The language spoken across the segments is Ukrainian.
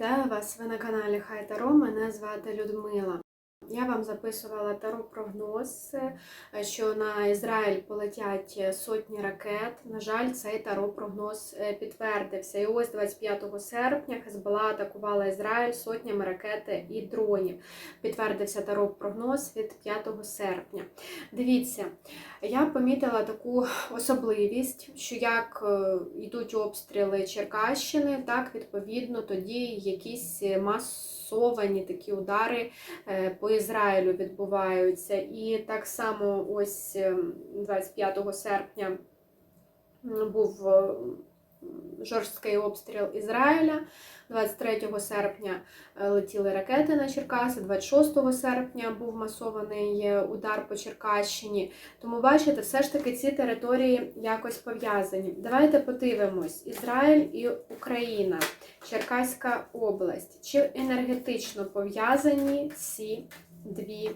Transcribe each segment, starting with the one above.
Вітаю вас! Ви на каналі Хай Таро. Мене звати Людмила. Я вам записувала таро прогноз, е, що на Ізраїль полетять сотні ракет. На жаль, цей таро прогноз е, підтвердився. І ось 25 серпня Хезбола атакувала Ізраїль сотнями ракет і дронів. Підтвердився таро прогноз від 5 серпня. Дивіться, я помітила таку особливість, що як е, йдуть обстріли Черкащини, так відповідно тоді якісь масовані такі удари е, по Ізраїлю відбуваються. І так само ось е, 25 серпня був е, жорсткий обстріл Ізраїля. 23 серпня е, летіли ракети на Черкаси, 26 серпня був масований е, удар по Черкащині. Тому бачите, все ж таки ці території якось пов'язані. Давайте подивимось: Ізраїль і Україна, Черкаська область. Чи енергетично пов'язані ці дві?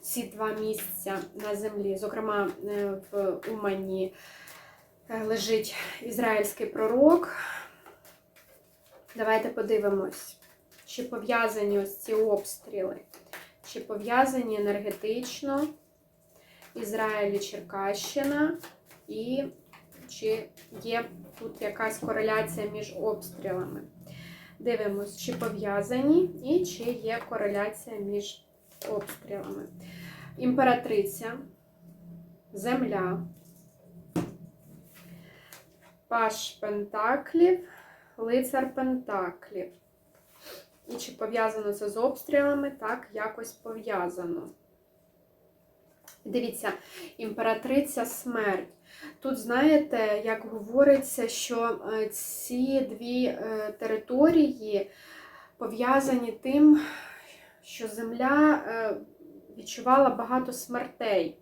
Ці два місця на землі, зокрема е, в Умані лежить ізраїльський пророк. Давайте подивимось, чи пов'язані ось ці обстріли, чи пов'язані енергетично Ізраїль і Черкащина, і чи є тут якась кореляція між обстрілами. Дивимось, чи пов'язані і чи є кореляція між обстрілами. Імператриця, Земля, Паш Пентаклів, Лицар Пентаклів. І чи пов'язано це з обстрілами? Так, якось пов'язано. Дивіться, імператриця смерть. Тут, знаєте, як говориться, що е, ці дві е, території пов'язані тим, що земля е, відчувала багато смертей.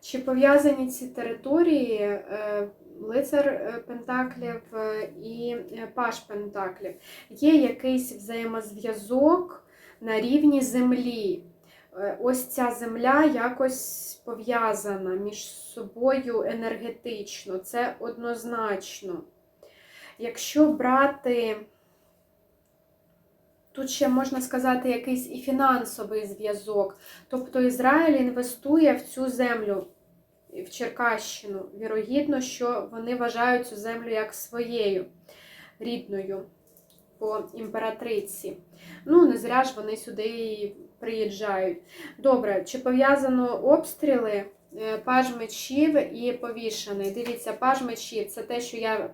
Чи пов'язані ці території е, лицар е, Пентаклів е, і Паш Пентаклів? Є якийсь взаємозв'язок на рівні землі. Ось ця земля якось пов'язана між собою енергетично. Це однозначно. Якщо брати, тут ще можна сказати, якийсь і фінансовий зв'язок. Тобто Ізраїль інвестує в цю землю, в Черкащину. Вірогідно, що вони вважають цю землю як своєю рідною по імператриці. Ну, не зря ж вони сюди і приїжджають. Добре, чи пов'язано обстріли? Е, Паж мечів і повішений. Дивіться, паж мечів це те, що я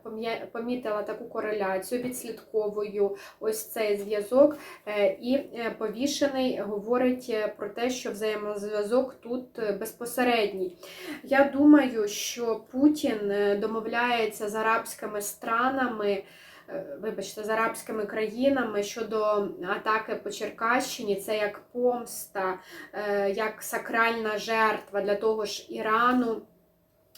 помітила таку кореляцію, відслідковую ось цей зв'язок. Е, І е, повішений говорить про те, що взаємозв'язок тут безпосередній. Я думаю, що Путін домовляється з арабськими странами. Е, Вибачте, з арабськими країнами щодо атаки по Черкащині, це як помста, е, як сакральна жертва для того ж Ірану,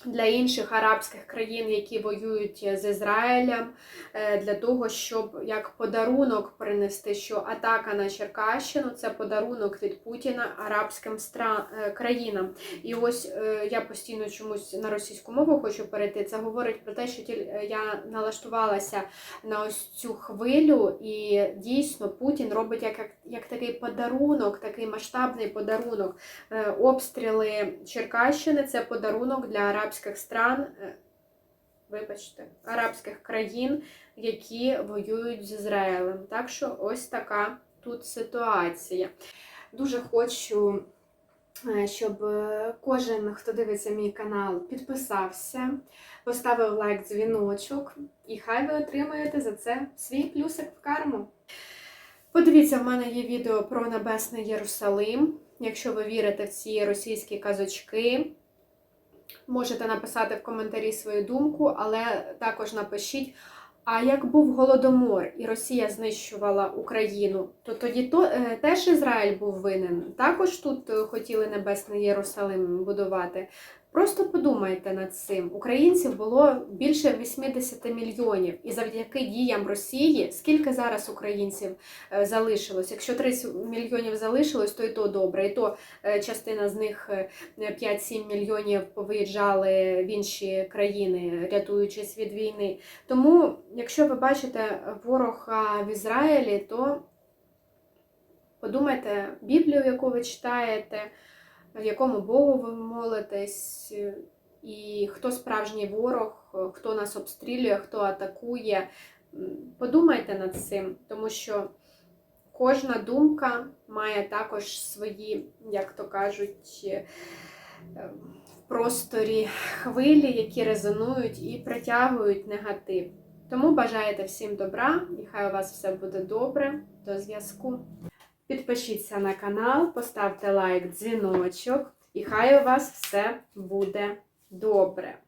для інших арабських країн, які воюють з Ізраїлем, е, для того, щоб як подарунок принести, що атака на Черкащину це подарунок від Путіна арабським е, країнам. І ось е, я постійно чомусь на російську мову хочу перейти. Це говорить про те, що я налаштувалася на ось цю хвилю, і дійсно Путін робить як, як, як такий подарунок, такий масштабний подарунок. Обстріли Черкащини це подарунок для арабських стран, е, вибачте, арабських країн, які воюють з Ізраїлем. Так що ось така тут ситуація. Дуже хочу. е, Щоб е, кожен, хто дивиться мій канал, підписався, поставив лайк, дзвіночок, і хай ви отримаєте за це свій плюсик в карму. Подивіться, в мене є відео про Небесний Єрусалим. Якщо ви вірите в ці російські казочки, можете написати в коментарі свою думку, але також напишіть. А як був голодомор і Росія знищувала Україну, то тоді то, е, теж Ізраїль був винен. Також тут е, хотіли Небесний Єрусалим будувати. Просто подумайте над цим. Українців було більше 80 мільйонів, і завдяки діям Росії, скільки зараз українців е, залишилось? Якщо 30 мільйонів залишилось, то і то добре. І то е, частина з них е, 5-7 мільйонів повиїжджали в інші країни, рятуючись від війни. Тому, якщо ви бачите ворога в Ізраїлі, то подумайте Біблію, яку ви читаєте, якому Богу ви молитесь, і хто справжній ворог, хто нас обстрілює, хто атакує. Подумайте над цим, тому що кожна думка має також свої, як то кажуть, е, в просторі хвилі, які резонують і притягують негатив. Тому бажаєте всім добра, і хай у вас все буде добре. До зв'язку. Підпишіться на канал, поставте лайк, дзвіночок, і хай у вас все буде добре.